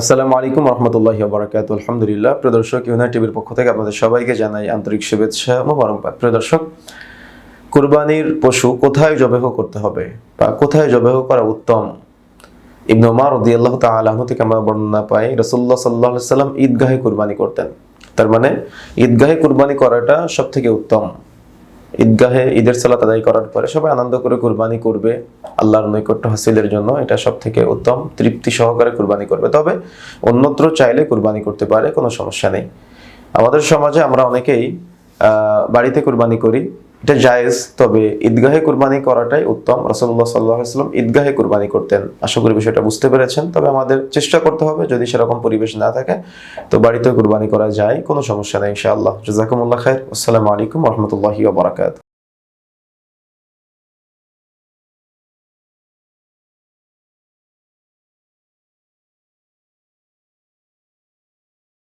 আসসালামু আলাইকুম রহমতুল্লাহি বারাকাত আলহামদুলিল্লাহ, প্রিয় দর্শক ইউনাইট টিভির পক্ষ থেকে আপনাদের সবাইকে জানাই আন্তরিক শুভেচ্ছা মোবারকবাদ। প্রিয় দর্শক, কুরবানির পশু কোথায় জবেহ করতে হবে বা কোথায় জবেহ করা উত্তম? ইবনু উমার রাদিয়াল্লাহু আনহু থেকে আমরা বর্ণনা পাই, রাসূলুল্লাহ সাল্লাল্লাহু আলাইহি সাল্লাম ঈদগাহে কুরবানি করতেন। তার মানে ঈদগাহে কুরবানি করাটা সব থেকে উত্তম। ঈদগাহে ঈদের সালাত আদায় করার পরে সবাই আনন্দ করে কুরবানি করবে। আল্লাহর নৈকট্য হাসিলের জন্য এটা সব থেকে উত্তম তৃপ্তি সহকারে কুরবানি করবে। তবে অন্যত্র চাইলে কুরবানি করতে পারে, কোনো সমস্যা নেই। আমাদের সমাজে আমরা অনেকেই বাড়িতে কুরবানি করি, এটা জায়েজ, তবে ঈদগাহে কুরবানি করাটাই উত্তম। রসল্লাহ সাল্লাম ঈদগাহে কুরবানি করতেন। আশা করি বিষয়টা বুঝতে পেরেছেন, তবে আমাদের চেষ্টা করতে হবে, যদি সেরকম পরিবেশ না থাকে, তো বাড়িতে কুরবানি করা যায়, কোনো সমস্যা নেই ইনশাআল্লাহ। জাজাকুমুল্লাহ খায়ের আসসালামু আলাইকুম রহমতুল্লাহি বারাকাত